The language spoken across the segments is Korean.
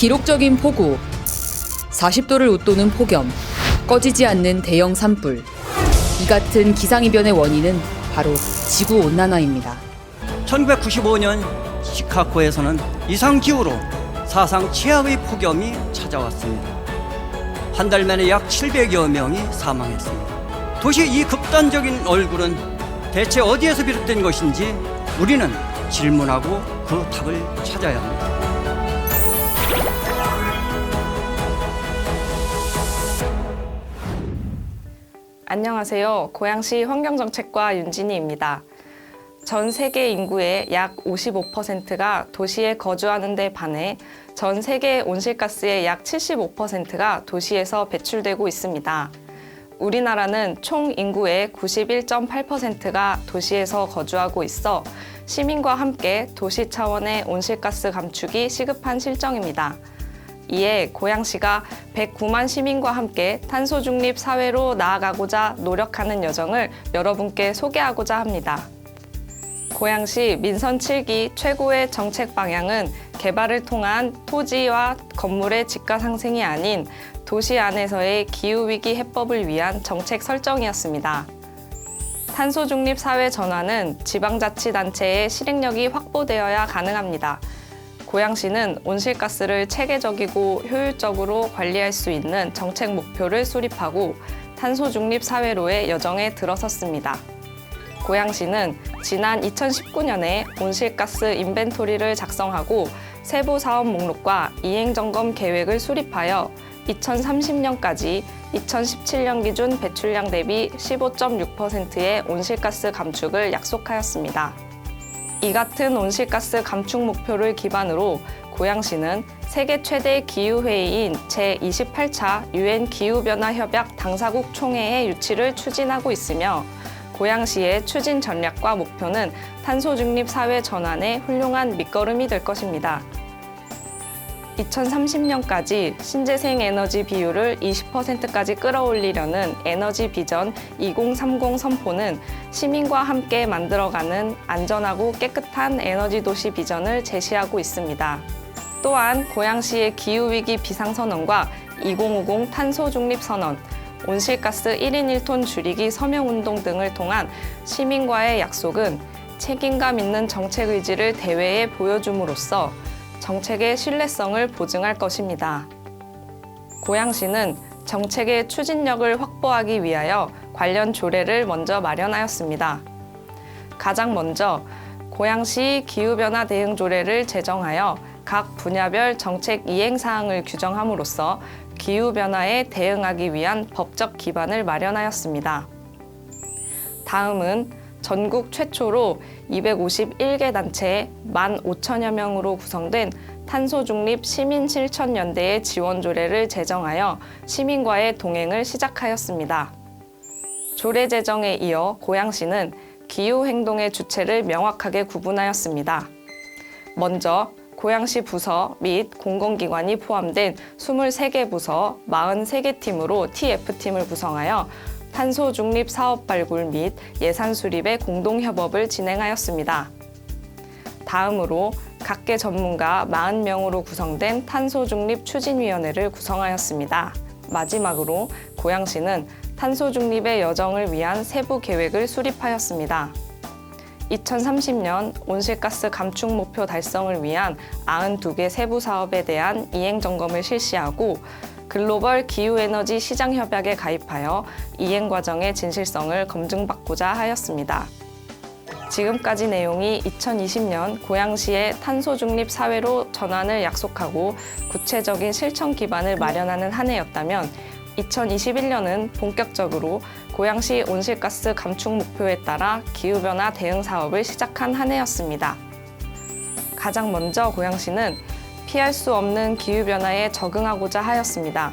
기록적인 폭우, 40도를 웃도는 폭염, 꺼지지 않는 대형 산불. 이 같은 기상이변의 원인은 바로 지구 온난화입니다. 1995년 시카고에서는 이상 기후로 사상 최악의 폭염이 찾아왔습니다. 한 달 만에 약 700여 명이 사망했습니다. 도시 이 극단적인 얼굴은 대체 어디에서 비롯된 것인지 우리는 질문하고 그 답을 찾아야 합니다. 안녕하세요. 고양시 환경정책과 윤진희입니다. 전 세계 인구의 약 55%가 도시에 거주하는 데 반해 전 세계 온실가스의 약 75%가 도시에서 배출되고 있습니다. 우리나라는 총 인구의 91.8%가 도시에서 거주하고 있어 시민과 함께 도시 차원의 온실가스 감축이 시급한 실정입니다. 이에 고양시가 109만 시민과 함께 탄소 중립 사회로 나아가고자 노력하는 여정을 여러분께 소개하고자 합니다. 고양시 민선 7기 최고의 정책 방향은 개발을 통한 토지와 건물의 집가 상승이 아닌 도시 안에서의 기후위기 해법을 위한 정책 설정이었습니다. 탄소 중립 사회 전환은 지방자치단체의 실행력이 확보되어야 가능합니다. 고양시는 온실가스를 체계적이고 효율적으로 관리할 수 있는 정책 목표를 수립하고 탄소 중립 사회로의 여정에 들어섰습니다. 고양시는 지난 2019년에 온실가스 인벤토리를 작성하고 세부 사업 목록과 이행 점검 계획을 수립하여 2030년까지 2017년 기준 배출량 대비 15.6%의 온실가스 감축을 약속하였습니다. 이 같은 온실가스 감축 목표를 기반으로 고양시는 세계 최대 기후회의인 제28차 유엔 기후변화 협약 당사국 총회의 유치를 추진하고 있으며 고양시의 추진 전략과 목표는 탄소 중립 사회 전환의 훌륭한 밑거름이 될 것입니다. 2030년까지 신재생 에너지 비율을 20%까지 끌어올리려는 에너지 비전 2030 선포는 시민과 함께 만들어가는 안전하고 깨끗한 에너지 도시 비전을 제시하고 있습니다. 또한 고양시의 기후위기 비상선언과 2050 탄소 중립 선언, 온실가스 1인 1톤 줄이기 서명운동 등을 통한 시민과의 약속은 책임감 있는 정책 의지를 대외에 보여줌으로써 정책의 신뢰성을 보증할 것입니다. 고양시는 정책의 추진력을 확보하기 위하여 관련 조례를 먼저 마련하였습니다. 가장 먼저 고양시 기후변화 대응 조례를 제정하여 각 분야별 정책 이행 사항을 규정함으로써 기후변화에 대응하기 위한 법적 기반을 마련하였습니다. 다음은 전국 최초로 251개 단체 15,000여 명으로 구성된 탄소 중립 시민 실천 연대의 지원 조례를 제정하여 시민과의 동행을 시작하였습니다. 조례 제정에 이어 고양시는 기후 행동의 주체를 명확하게 구분하였습니다. 먼저 고양시 부서 및 공공기관이 포함된 23개 부서 43개 팀으로 TF팀을 구성하여 탄소 중립 사업 발굴 및 예산 수립의 공동 협업을 진행하였습니다. 다음으로 각계 전문가 40명으로 구성된 탄소 중립 추진위원회를 구성하였습니다. 마지막으로 고양시는 탄소 중립의 여정을 위한 세부 계획을 수립하였습니다. 2030년 온실가스 감축 목표 달성을 위한 92개 세부 사업에 대한 이행 점검을 실시하고 글로벌 기후에너지 시장 협약에 가입하여 이행 과정의 진실성을 검증받고자 하였습니다. 지금까지 내용이 2020년 고양시의 탄소 중립 사회로 전환을 약속하고 구체적인 실천 기반을 마련하는 한 해였다면 2021년은 본격적으로 고양시 온실가스 감축 목표에 따라 기후변화 대응 사업을 시작한 한 해였습니다. 가장 먼저 고양시는 피할 수 없는 기후변화에 적응하고자 하였습니다.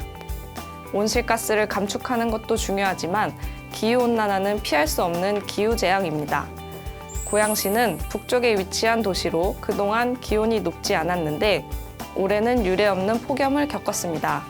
온실가스를 감축하는 것도 중요하지만 기후온난화는 피할 수 없는 기후재앙입니다. 고양시는 북쪽에 위치한 도시로 그동안 기온이 높지 않았는데 올해는 유례없는 폭염을 겪었습니다.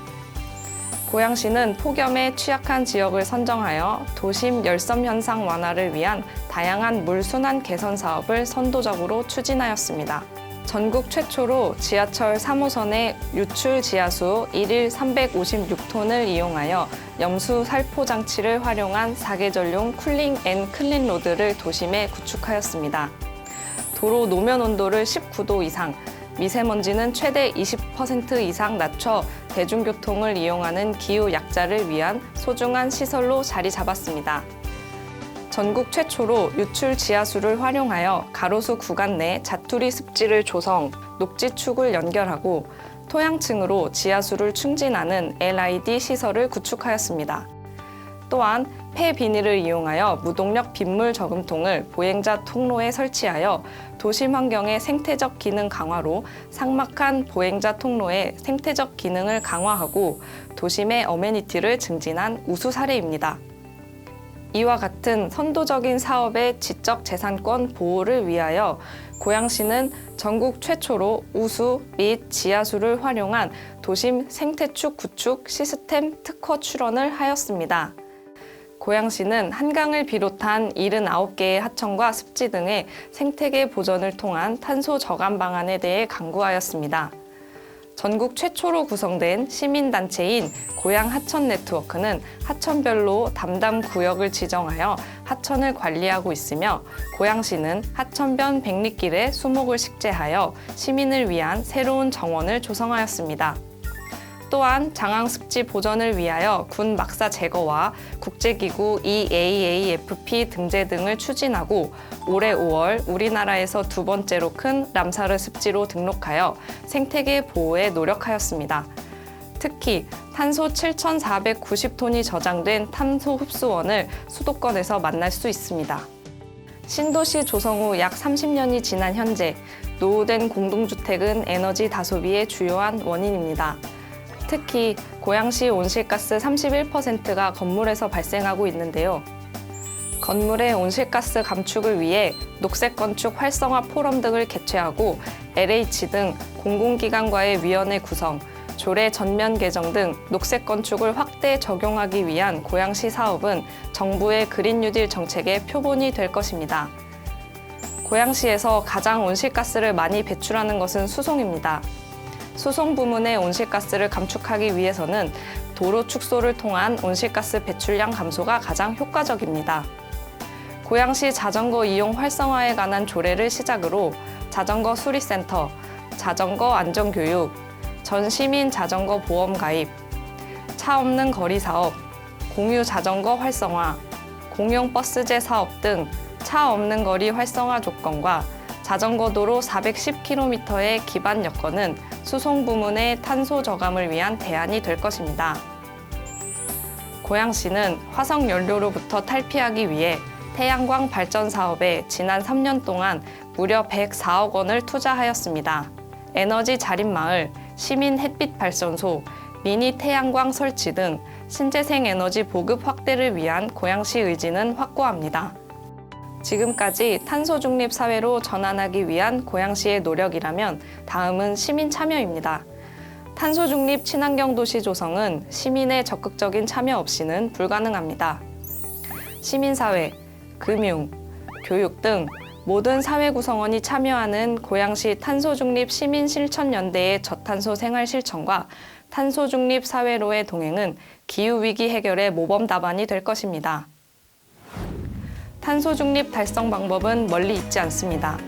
고양시는 폭염에 취약한 지역을 선정하여 도심 열섬 현상 완화를 위한 다양한 물 순환 개선 사업을 선도적으로 추진하였습니다. 전국 최초로 지하철 3호선의 유출 지하수 1일 356톤을 이용하여 염수 살포 장치를 활용한 사계절용 쿨링 앤 클린 로드를 도심에 구축하였습니다. 도로 노면 온도를 19도 이상, 미세먼지는 최대 20% 이상 낮춰 대중교통을 이용하는 기후 약자를 위한 소중한 시설로 자리 잡았습니다. 전국 최초로 유출 지하수를 활용하여 가로수 구간 내 자투리 습지를 조성, 녹지축을 연결하고 토양층으로 지하수를 충진하는 LID 시설을 구축하였습니다. 또한 폐 비닐을 이용하여 무동력 빗물 저금통을 보행자 통로에 설치하여 도심 환경의 생태적 기능 강화로 삭막한 보행자 통로의 생태적 기능을 강화하고 도심의 어메니티를 증진한 우수 사례입니다. 이와 같은 선도적인 사업의 지적 재산권 보호를 위하여 고양시는 전국 최초로 우수 및 지하수를 활용한 도심 생태축 구축 시스템 특허 출원을 하였습니다. 고양시는 한강을 비롯한 79개의 하천과 습지 등의 생태계 보전을 통한 탄소 저감 방안에 대해 강구하였습니다. 전국 최초로 구성된 시민단체인 고양 하천 네트워크는 하천별로 담당 구역을 지정하여 하천을 관리하고 있으며 고양시는 하천변 백리길에 수목을 식재하여 시민을 위한 새로운 정원을 조성하였습니다. 또한 장항 습지 보전을 위하여 군 막사 제거와 국제기구 EAAFP 등재 등을 추진하고 올해 5월 우리나라에서 두 번째로 큰 람사르 습지로 등록하여 생태계 보호에 노력하였습니다. 특히 탄소 7,490톤이 저장된 탄소 흡수원을 수도권에서 만날 수 있습니다. 신도시 조성 후 약 30년이 지난 현재 노후된 공동주택은 에너지 다소비의 주요한 원인입니다. 특히 고양시 온실가스 31%가 건물에서 발생하고 있는데요. 건물의 온실가스 감축을 위해 녹색 건축 활성화 포럼 등을 개최하고 LH 등 공공기관과의 위원회 구성, 조례 전면 개정 등 녹색 건축을 확대 적용하기 위한 고양시 사업은 정부의 그린 뉴딜 정책의 표본이 될 것입니다. 고양시에서 가장 온실가스를 많이 배출하는 것은 수송입니다. 수송 부문의 온실가스를 감축하기 위해서는 도로 축소를 통한 온실가스 배출량 감소가 가장 효과적입니다. 고양시 자전거 이용 활성화에 관한 조례를 시작으로 자전거 수리센터, 자전거 안전교육, 전 시민 자전거 보험 가입, 차 없는 거리 사업, 공유 자전거 활성화, 공용 버스제 사업 등 차 없는 거리 활성화 조건과 자전거 도로 410km의 기반 여건은 수송 부문의 탄소 저감을 위한 대안이 될 것입니다. 고양시는 화석 연료로부터 탈피하기 위해 태양광 발전 사업에 지난 3년 동안 무려 104억 원을 투자하였습니다. 에너지 자립 마을, 시민 햇빛 발전소, 미니 태양광 설치 등 신재생 에너지 보급 확대를 위한 고양시 의지는 확고합니다. 지금까지 탄소 중립 사회로 전환하기 위한 고양시의 노력이라면 다음은 시민 참여입니다. 탄소 중립 친환경 도시 조성은 시민의 적극적인 참여 없이는 불가능합니다. 시민사회, 금융, 교육 등 모든 사회 구성원이 참여하는 고양시 탄소 중립 시민 실천 연대의 저탄소 생활 실천과 탄소 중립 사회로의 동행은 기후 위기 해결의 모범 답안이 될 것입니다. 탄소 중립 달성 방법은 멀리 있지 않습니다.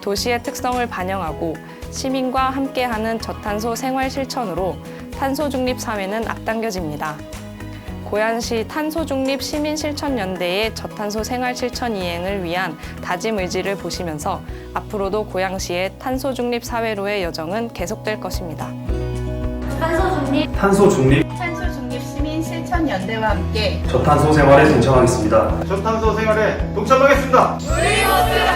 도시의 특성을 반영하고 시민과 함께하는 저탄소 생활 실천으로 탄소 중립 사회는 앞당겨집니다. 고양시 탄소 중립 시민 실천 연대의 저탄소 생활 실천 이행을 위한 다짐 의지를 보시면서 앞으로도 고양시의 탄소 중립 사회로의 여정은 계속될 것입니다. 탄소 중립, 탄소 중립 탄소 중립 시민 실천 연대와 함께 저탄소 생활에 동참하겠습니다. 저탄소 생활에 동참하겠습니다. 우리